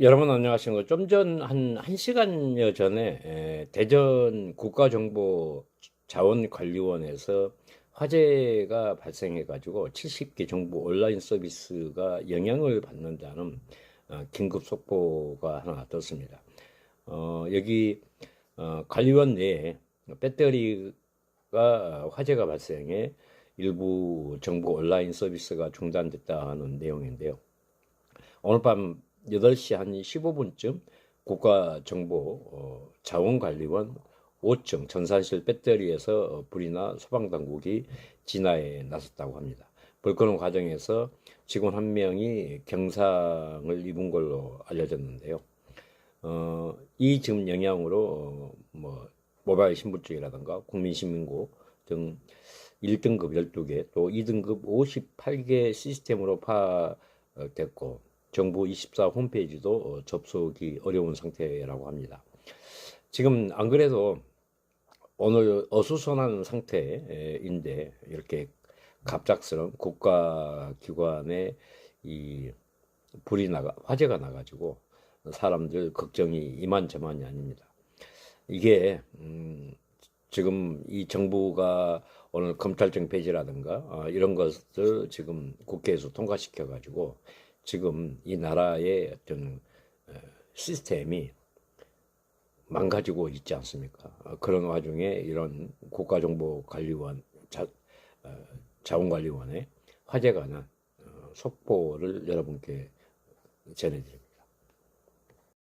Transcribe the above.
여러분 안녕하십니까. 좀 전, 한, 한 시간여 전에, 에, 대전 국가정보자원관리원에서 화재가 발생해 가지고 70개 정부 온라인 서비스가 영향을 받는다는 어, 긴급 속보가 하나 떴습니다. 어, 여기, 어, 관리원 내에 배터리가 화재가 발생해 일부 정부 온라인 서비스가 중단됐다 하는 내용인데요. 오늘 밤 8시 한 15분쯤 국가정보 자원관리원 5층 전산실 배터리에서 어, 불이 나 소방당국이 진화에 나섰다고 합니다. 불 끄는 과정에서 직원 한 명이 경상을 입은 걸로 알려졌는데요. 어, 이 지금 영향으로 어, 뭐 모바일 신분증이라든가 국민신문고 등 1등급 12개 또 2등급 58개 시스템으로 파악됐고 정부 24 홈페이지도 어, 접속이 어려운 상태라고 합니다. 지금 안 그래도 오늘 어수선한 상태인데 이렇게 갑작스런 국가기관에 이 불이 나가 화재가 나가지고 사람들 걱정이 이만저만이 아닙니다. 이게 음, 지금 이 정부가 오늘 검찰청 폐지라든가 어, 이런 것을 지금 국회에서 통과시켜 가지고 지금 이 나라의 어떤 어, 시스템이 망가지고 있지 않습니까? 어, 그런 와중에 이런 국가정보관리원 자, 어, 자원관리원의 화재가 난 어, 속보를 여러분께 전해드립니다.